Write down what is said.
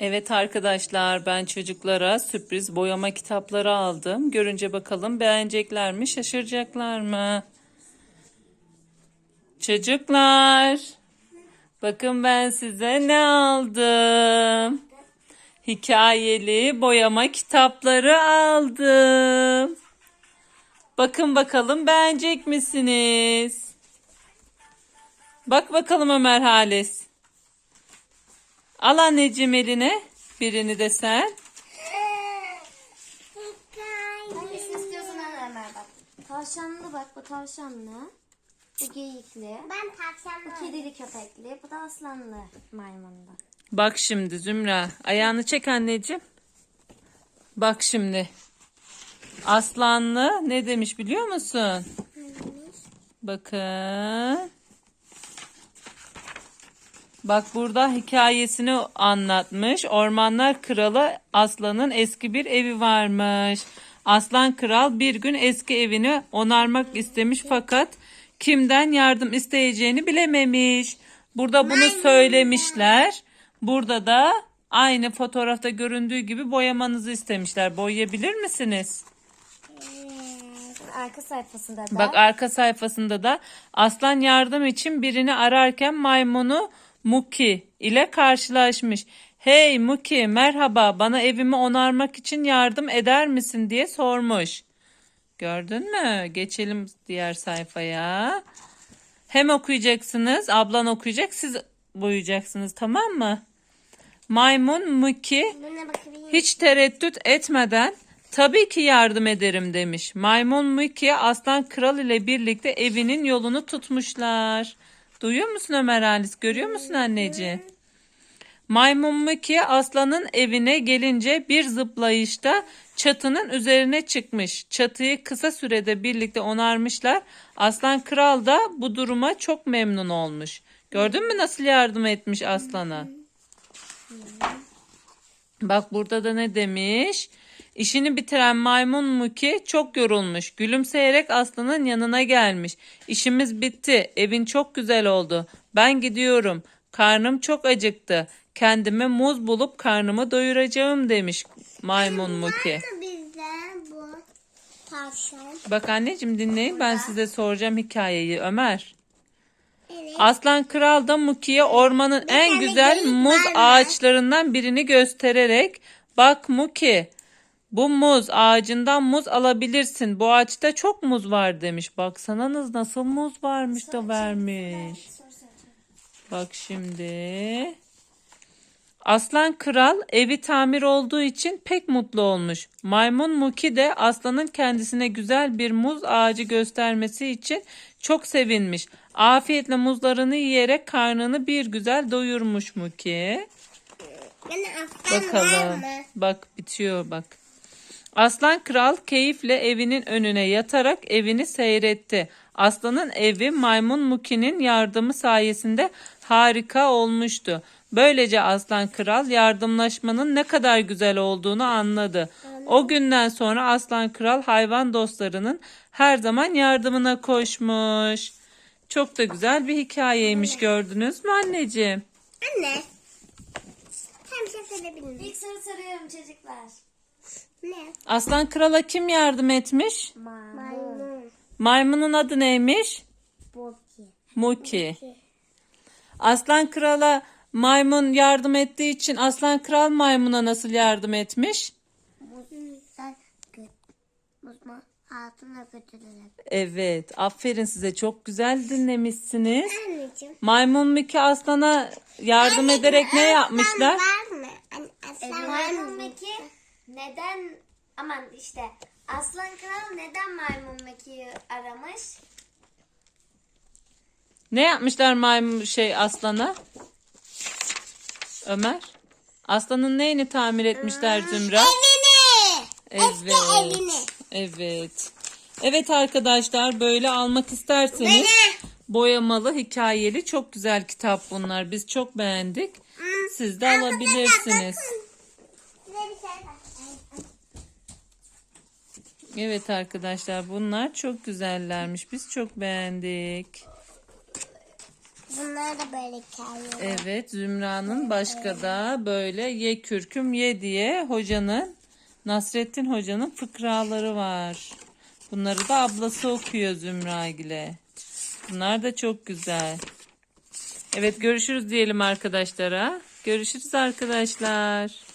Evet arkadaşlar ben çocuklara sürpriz boyama kitapları aldım. Görünce bakalım beğenecekler mi şaşıracaklar mı? Çocuklar bakın ben size ne aldım. Hikayeli boyama kitapları aldım. Bakın bakalım beğenecek misiniz? Bak bakalım Ömer Halis. Al anneciğim eline. Birini de sen. Hangisini istiyorsan al Ömer bak. Tavşanlı bak bu tavşanlı. Bu geyikli. Ben tavşanlı. Bu kedili köpekli. Bu da aslanlı maymunlu. Bak şimdi Zümra. Ayağını çek anneciğim. Bak şimdi. Aslanlı ne demiş biliyor musun? Bakın. Bak burada hikayesini anlatmış. Ormanlar Kralı Aslan'ın eski bir evi varmış. Aslan Kral bir gün eski evini onarmak istemiş fakat kimden yardım isteyeceğini bilememiş. Burada bunu söylemişler. Burada da aynı fotoğrafta göründüğü gibi boyamanızı istemişler. Boyayabilir misiniz? Arka sayfasında da. Bak arka sayfasında da aslan yardım için birini ararken maymunu Muki ile karşılaşmış. Hey Muki merhaba bana evimi onarmak için yardım eder misin diye sormuş. Gördün mü? Geçelim diğer sayfaya. Hem okuyacaksınız, ablan okuyacak, siz boyayacaksınız tamam mı? Maymun Muki hiç tereddüt etmeden tabii ki yardım ederim demiş. Maymun Muki Aslan Kral ile birlikte evinin yolunu tutmuşlar. Duyuyor musun Ömer Halis? Görüyor musun anneciğim? Maymun Muki aslanın evine gelince bir zıplayışta çatının üzerine çıkmış. Çatıyı kısa sürede birlikte onarmışlar. Aslan Kral da bu duruma çok memnun olmuş. Gördün mü nasıl yardım etmiş aslana? Bak burada da ne demiş? İşini bitiren maymun Muki çok yorulmuş. Gülümseyerek aslanın yanına gelmiş. İşimiz bitti. Evin çok güzel oldu. Ben gidiyorum. Karnım çok acıktı. Kendime muz bulup karnımı doyuracağım demiş maymun bu tavşan? Bak anneciğim dinleyin ben size soracağım hikayeyi Ömer. Evet. Aslan Kral da Muki'ye ormanın en güzel muz ağaçlarından birini göstererek bak Muki bu muz ağacından muz alabilirsin. Bu ağaçta çok muz var demiş. Baksanız nasıl muz varmış da vermiş. Bak şimdi. Aslan kral evi tamir olduğu için pek mutlu olmuş. Maymun Muki de aslanın kendisine güzel bir muz ağacı göstermesi için çok sevinmiş. Afiyetle muzlarını yiyerek karnını bir güzel doyurmuş Muki. Var Bakalım. Bak bitiyor bak. Aslan kral keyifle evinin önüne yatarak evini seyretti. Aslanın evi maymun Muki'nin yardımı sayesinde harika olmuştu. Böylece aslan kral yardımlaşmanın ne kadar güzel olduğunu anladı. O günden sonra aslan kral hayvan dostlarının her zaman yardımına koşmuş. Çok da güzel bir hikayeymiş gördünüz mü anneciğim? Anne. Şey söyleyebilir miyim? İlk soru soruyorum çocuklar. Aslan krala kim yardım etmiş? Maymun. Maymunun adı neymiş? Boki. Muki. Aslan krala maymun yardım ettiği için aslan kral maymuna nasıl yardım etmiş? Altına götürelim. Evet, aferin size çok güzel dinlemişsiniz. Anneciğim. Maymun Muki aslana yardım ederek ne yapmışlar? Var mı? An- Aslan var Maymun mı? Meki neden aman işte Aslan Kral neden Maymun Meki'yi aramış? Ne yapmışlar maymun şey aslana? Ömer? Aslanın neyini tamir etmişler Zümra? Evini. Evet. evini. Evet. Evet arkadaşlar böyle almak isterseniz boyamalı hikayeli çok güzel kitap bunlar. Biz çok beğendik. Siz de alabilirsiniz. Size bir şey var. Evet arkadaşlar bunlar çok güzellermiş. Biz çok beğendik. Bunlar da böyle hikaye. Evet Zümra'nın başka da böyle ye kürküm ye diye hocanın Nasrettin hocanın fıkraları var. Bunları da ablası okuyor Zümra ile. Bunlar da çok güzel. Evet görüşürüz diyelim arkadaşlara. Görüşürüz arkadaşlar.